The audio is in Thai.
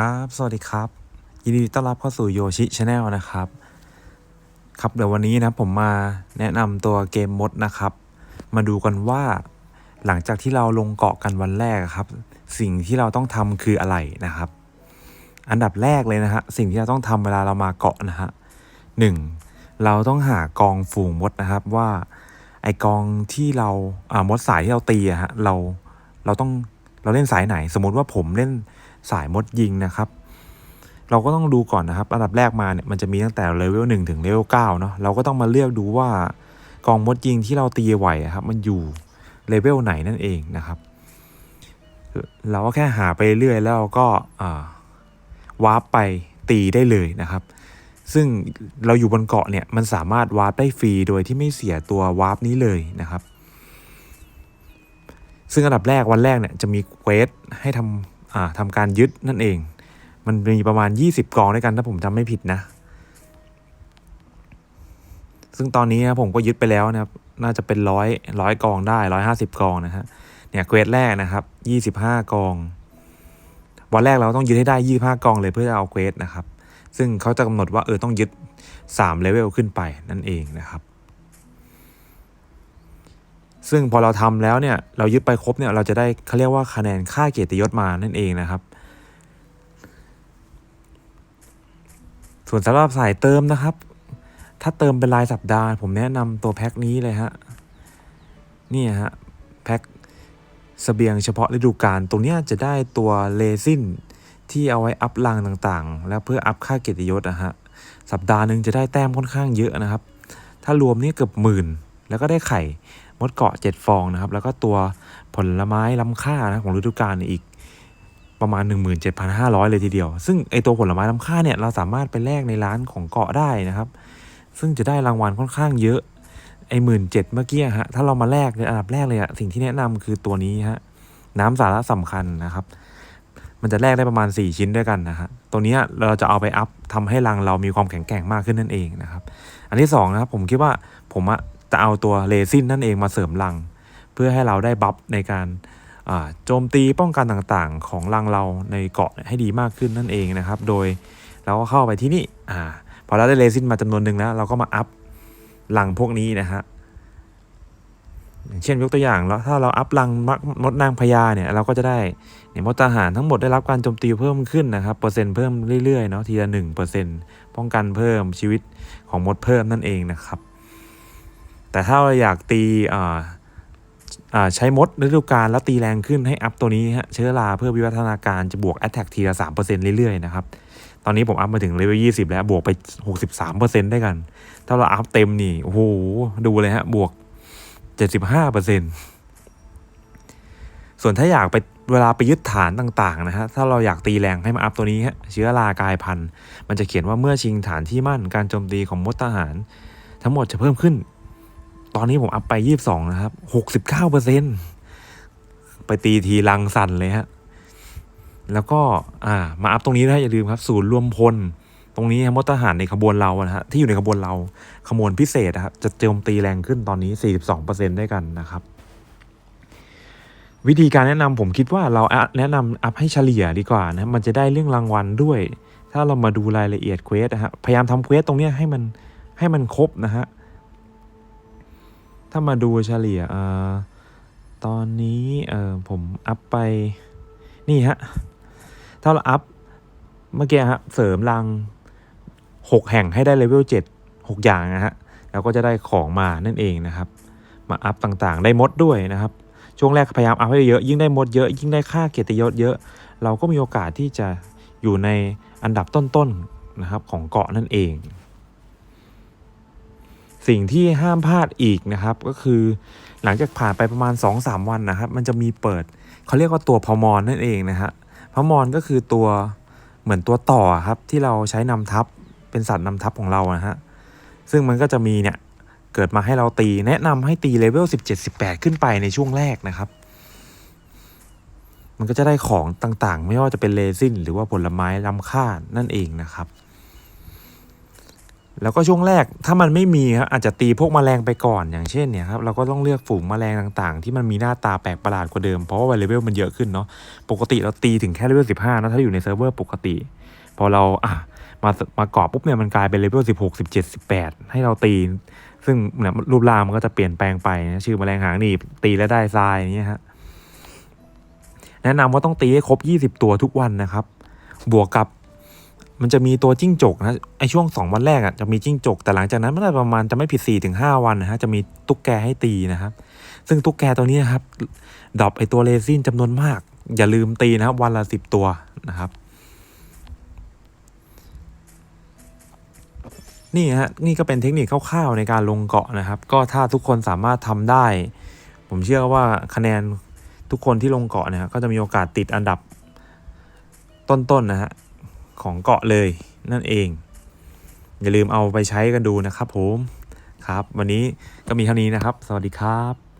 ครับ สวัสดีครับ ยินดีต้อนรับเข้าสู่โยชิชาแนลนะครับ ครับเดี๋ยววันนี้นะผมมาแนะนำตัวเกมมดนะครับ มาดูกันว่าหลังจากที่เราลงเกาะกันวันแรกครับ สิ่งที่เราต้องทำคืออะไรนะครับ อันดับแรกเลยนะฮะสิ่งที่เราต้องทำเวลาเรามาเกาะนะฮะหนึ่งเราต้องหากองฝูงมดนะครับว่า ไอกองที่เราอ่ามดสายที่เราตีอะฮะเราเราต้องเราเล่นสายไหน สมมติว่าผมเล่น สายมดยิงนะครับ เราก็ต้องดูก่อนนะครับ อันดับแรกมาเนี่ยมันจะมีตั้งแต่เลเวลหนึ่งถึงเลเวลเก้าเนาะเราก็ต้องมาเลือกดูว่ากองมดยิงที่เราตีไหวอะครับมันอยู่เลเวลไหนนั่นเองนะครับ เราก็แค่หาไปเรื่อยแล้วก็วาร์ปไปตีได้เลยนะครับ ซึ่งเราอยู่บนเกาะเนี่ยมันสามารถวาร์ปได้ฟรีโดยที่ไม่เสียตัววาร์ปนี้เลยนะครับ ซึ่งอันดับแรกวันแรกเนี่ยจะมีเควสให้ทำอ่า ทำการยึดนั่นเอง มันมีประมาณ 20 กองด้วยกันถ้าผมจำไม่ผิดนะ ซึ่งตอนนี้นะผมก็ยึดไปแล้วนะครับ น่าจะเป็นร้อยร้อยกองได้ร้อยห้าสิบกองนะฮะเนี่ยเควสแรกนะครับยี่สิบห้ากอง วันแรกเราต้องยึดให้ได้ยี่ห้ากองเลยเพื่อจะเอาเควสนะครับ ซึ่งเขาจะกำหนดว่าเออต้องยึดสามเลเวลขึ้นไปนั่นเองนะครับ ซึ่งพอเราทำแล้วเนี่ยเรายึดไปครบเนี่ยเราจะได้เขาเรียกว่าคะแนนค่าเกียรติยศมานั่นเองนะครับ ส่วนสำหรับสายเติมนะครับ ถ้าเติมเป็นรายสัปดาห์ ผมแนะนำตัวแพ็คนี้เลยฮะนี่ฮะแพ็คเสบียงเฉพาะฤดูกาลตรงนี้จะได้ตัวเลซินที่เอาไว้อัพลังต่างๆ แล้วเพื่ออัพค่าเกียรติยศนะฮะสัปดาห์หนึ่งจะได้แต้มค่อนข้างเยอะนะครับ ถ้ารวมนี่เกือบหมื่น แล้วก็ได้ไข่ มดเกาะ 7 ฟองนะครับ แล้วก็ตัวผลไม้ล้ำค่านะของฤดูกาลอีกประมาณ 17,500 เลยทีเดียว ซึ่งไอตัวผลไม้ล้ำค่าเนี่ยเราสามารถไปแลกในร้านของเกาะได้นะครับ ซึ่งจะได้รางวัลค่อนข้างเยอะ ไอหมื่นเจ็ดเมื่อกี้ฮะ ถ้าเรามาแลกในอันดับแรกเลยอะสิ่งที่แนะนำคือตัวนี้ฮะ น้ำสาระสำคัญนะครับ มันจะแลกได้ประมาณ 4 ชิ้นด้วยกันนะฮะ ตัวนี้เราจะเอาไปอัพทำให้รังเรามีความแข็งแกร่งมากขึ้นนั่นเองนะครับ อันที่สองนะครับผมคิดว่าผมอะ จะเอาตัวเลซินนั่นเองมาเสริมรัง เพื่อให้เราได้บัฟในการโจมตีป้องกันต่างๆ ของรังเราในเกาะให้ดีมากขึ้นนั่นเองนะครับ โดยเราก็เข้าไปที่นี่อพอเราได้เลซินมาจำนวนหนึ่งแล้ว เราก็มาอัพรังพวกนี้นะฮะเช่นยกตัวอย่างแล้วถ้าเราอัพรังมดนางพญาเนี่ยเราก็จะได้เนี่ยมดทหารทั้งหมดได้รับการโจมตีเพิ่มขึ้นนะครับเปอร์เซ็นต์เพิ่มเรื่อยๆเนาะทีละหนึ่งเปอร์เซ็นต์ป้องกันเพิ่มชีวิตของมดเพิ่มนั่นเองนะครับ แต่ถ้าเราอยากตีใช้มดฤดูกาลแล้วตีแรงขึ้นให้อัพตัวนี้ฮะเชื้อราเพื่อวิวัฒนาการจะบวก Attack ทีละ3%เรื่อยๆนะครับ ตอนนี้ผมอัพมาถึงเลเวล20 แล้วบวกไป 63%ได้กัน ถ้าเราอัพเต็มนี่โอ้โหดูเลยฮะบวก 75%ส่วนถ้าอยากไปเวลาไปยึดฐานต่างๆนะฮะ ถ้าเราอยากตีแรงให้มาอัพตัวนี้ฮะ เชื้อรากายพันธุ์ มันจะเขียนว่าเมื่อชิงฐานที่มั่น การโจมตีของมดทหาร ทั้งหมดจะเพิ่มขึ้น ตอนนี้ผมอัพไป22นะครับ69%ไปตีทีลังสั่นเลยฮะ แล้วก็อ่ามาอัพตรงนี้นะอย่าลืมครับ ศูนย์รวมพล ตรงนี้มดทหารในขบวนเรานะฮะที่อยู่ในขบวนเราขบวนพิเศษนะครับจะโจมตีแรงขึ้นตอนนี้42%ได้กันนะครับวิธีการแนะนำผมคิดว่าเราแนะนำอัพให้เฉลี่ยดีกว่านะมันจะได้เรื่องรางวัลด้วย ถ้าเรามาดูรายละเอียดเควสนะฮะพยายามทำเควสตรงเนี้ยให้มันให้มันครบนะฮะ ถ้ามาดูเฉลี่ยอตอนนี้เออผมอัพไปนี่ฮะ ถ้าเราอัพเมื่อกี้ฮะเสริมรังหกแห่งให้ได้เลเวลเจ็ดหกอย่างนะฮะแล้วก็จะได้ของมานั่นเองนะครับ มาอัพต่างๆ ได้มดด้วยนะครับ ช่วงแรกพยายามอัพให้เยอะยิ่งได้มดเยอะยิ่งได้ค่าเกียรติยศเยอะ เราก็มีโอกาสที่จะอยู่ในอันดับต้นๆนะครับของเกาะนั่นเอง สิ่งที่ห้ามพลาดอีกนะครับ ก็คือหลังจากผ่านไปประมาณ 2-3 วันนะครับ มันจะมีเปิดเขาเรียกว่าตัวพมรนั่นเองนะฮะพมรก็คือตัวเหมือนตัวต่อครับที่เราใช้นำทัพเป็นสัตว์นำทัพของเรานะฮะซึ่งมันก็จะมีเนี่ยเกิดมาให้เราตีแนะนำให้ตีเลเวล17-18 ขึ้นไปในช่วงแรกนะครับ มันก็จะได้ของต่างๆ ไม่ว่าจะเป็นเลซินหรือว่าผลไม้ล้ำค่านั่นเองนะครับ แล้วก็ช่วงแรกถ้ามันไม่มีครับอาจจะตีพวกแมลงไปก่อนอย่างเช่นเนี่ยครับเราก็ต้องเลือกฝูงแมลงต่างๆ ที่มันมีหน้าตาแปลกประหลาดกว่าเดิมเพราะว่าเลเวลมันเยอะขึ้นเนาะปกติเราตีถึงแค่เลเวลสิบห้านะถ้าอยู่ในเซิร์ฟเวอร์ปกติ พอเราอะมามากาะปุ๊บเนี่ยมันกลายเป็นเลเวลสิบหกสิบเจ็ดสิบแปดให้เราตี ซึ่งเนี่ยรูปร่างมันก็จะเปลี่ยนแปลงไปนะชื่อแมลงหางหนีบตีแล้วได้ทรายอย่างเงี้ยฮะแนะนำว่าต้องตีให้ครบยี่สิบตัวทุกวันนะครับ บวกกับ มันจะมีตัวจิ้งจกนะไอช่วงสองวันแรกอะจะมีจิ้งจก แต่หลังจากนั้นมันประมาณจะไม่ผิดสี่ถึงห้าวันนะฮะจะมีตุ๊กแกให้ตีนะครับ ซึ่งตุ๊กแกตัวนี้นะครับดรอปไอตัวเรซินจำนวนมาก อย่าลืมตีนะครับวันละสิบตัวนะครับ นี่ฮะนี่ก็เป็นเทคนิคคร่าวๆในการลงเกาะนะครับ ก็ถ้าทุกคนสามารถทำได้ ผมเชื่อว่าคะแนนทุกคนที่ลงเกาะเนี่ยก็จะมีโอกาสติดอันดับต้นๆนะฮะ ของเกาะเลยนั่นเอง อย่าลืมเอาไปใช้กันดูนะครับผมครับ วันนี้ก็มีเท่านี้นะครับ สวัสดีครับ